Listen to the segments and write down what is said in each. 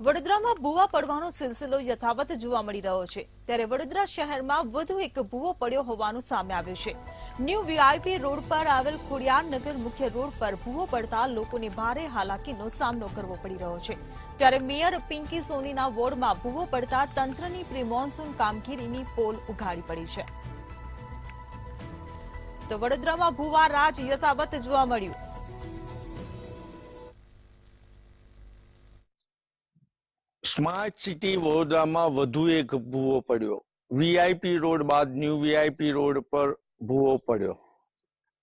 વડોદરામાં ભૂવા પડવાનો સિલસિલો યથાવત જોવા મળી રહ્યો છે. ત્યારે વડોદરા શહેરમાં વધુ એક ભૂવો પડ્યો હોવાનું સામે આવ્યું છે. ન્યૂ વીઆઈપી રોડ પર આવેલ ખોડિયારનગર મુખ્ય રોડ પર ભૂવો પડતા લોકોને ભારે હાલાકીનો સામનો કરવો પડી રહ્યો છે. ત્યારે મેયર પિંકી સોનીના વોર્ડમાં ભૂવો પડતા તંત્રની પ્રી મોન્સૂન કામગીરીની પોલ ઉઘાડી પડી છે. તો વડોદરામાં ભૂવા રાજ યથાવત જોવા મળ્યું. સ્માર્ટ સિટી વડોદરામાં વધુ એક ભૂવો પડ્યો. વીઆઈપી રોડ બાદ ન્યૂ વીઆઈપી રોડ પર ભૂવો પડ્યો.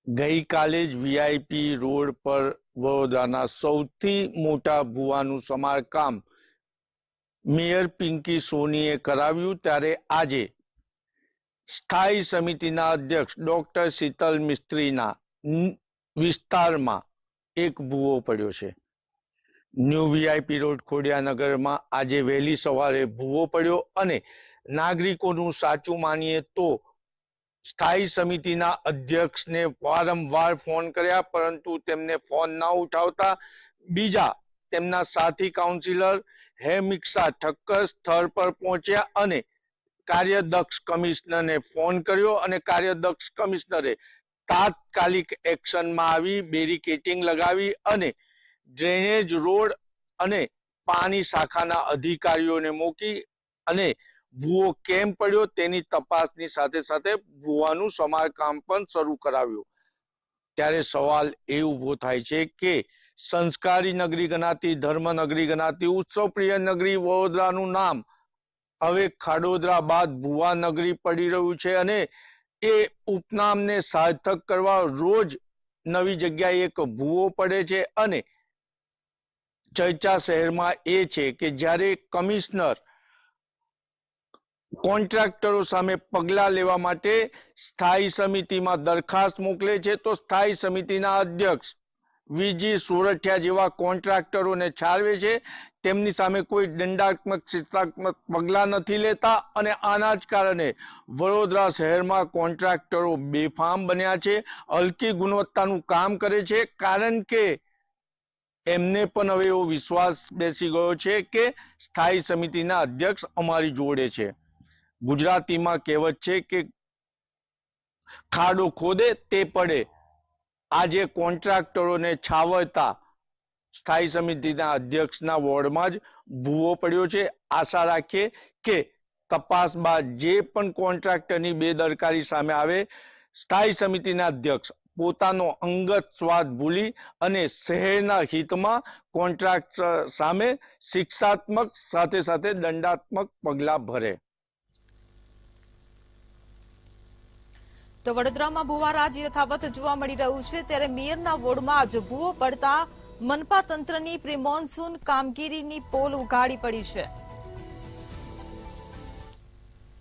ગઈકાલે જ વીઆઈપી રોડ પર વડોદરાના સૌથી મોટા ભૂવાનું સમારકામ મેયર પિંકી સોનીએ કરાવ્યું ત્યારે આજે સ્થાયી સમિતિના અધ્યક્ષ ડોક્ટર શીતલ મિસ્ત્રીના વિસ્તારમાં એક ભૂવો પડ્યો છે. ન્યૂ વીઆઈપી રોડ ખોડિયાનગરમાં આજે વહેલી સવારે ભૂવો પડ્યો અને નાગરિકોનું સાચું માનીએ તો સ્થાયી સમિતિના અધ્યક્ષને વારંવાર ફોન કર્યા, પરંતુ તેમને ફોન ના ઉઠાવતા. બીજા તેમના સાથી કાઉન્સિલર હેમિક્ષા ઠક્કર સ્થળ પર પહોંચ્યા અને કાર્યદક્ષ કમિશનરને ફોન કર્યો અને કાર્યદક્ષ કમિશનરે તાત્કાલિક એક્શનમાં આવી બેરિકેટિંગ લગાવી અને ડ્રેનેજ રોડ અને પાણી શાખાના અધિકારીઓને મૂકી અને ભૂવો કેમ પડ્યો તેની તપાસની સાથે સાથે ભૂવાનું સમારકામ પણ શરૂ કરાવ્યું. ત્યારે સવાલ એ ઊભો થાય છે કે સંસ્કારી નગરી ગણાતી, ધર્મ નગરી ગણાતી, ઉત્સવપ્રિય નગરી વડોદરાનું નામ હવે ખાડોદરા બાદ ભુવા નગરી પડી રહ્યું છે અને એ ઉપનામને સાર્થક કરવા રોજ નવી જગ્યાએ એક ભૂવો પડે છે અને ચર્ચા શહેરમાં એ છે કે જ્યારે કમિશનર કોન્ટ્રાક્ટરો સામે પગલા લેવા માટે સ્થાયી સમિતિમાં દરખાસ્ત મોકલે છે, તો સ્થાયી સમિતિના અધ્યક્ષ વીજી સોરઠિયા જેવા કોન્ટ્રાક્ટરોને છાળવે છે. તેમની સામે કોઈ દંડાત્મક શિસ્તાત્મક પગલા નથી લેતા અને આના જ કારણે વડોદરા શહેરમાં કોન્ટ્રાક્ટરો બેફામ બન્યા છે, હલકી ગુણવત્તાનું કામ કરે છે. કારણ કે એમને પણ હવે એવો વિશ્વાસ બેસી ગયો છે કે સ્થાયી સમિતિના અધ્યક્ષ અમારી જોડે છે. ગુજરાતીમાં કહેવત છે કે ખાડો ખોદે તે પડે. આજે કોન્ટ્રાક્ટરોને છાવરતા સ્થાયી સમિતિના અધ્યક્ષના વોર્ડમાં જ ભૂવો પડ્યો છે. આશા રાખીએ કે તપાસ બાદ જે પણ કોન્ટ્રાક્ટરની બેદરકારી સામે આવે, સ્થાયી સમિતિના અધ્યક્ષ પોતાનો અંગત સ્વાદ ભૂલી અને શહેરના હિતમાં કોન્ટ્રાક્ટ સામે શિક્ષાત્મક સાથે સાથે દંડાત્મક પગલા ભરે. તો વડોદરામાં ભૂવા રાજ યથાવત જોવા મળી રહ્યું છે, ત્યારે મેયરના વોર્ડમાં આજ ભૂવો પડતા મનપા તંત્રની પ્રિમોન્સૂન કામગીરીની પોલ ઉઘાડી પડી છે.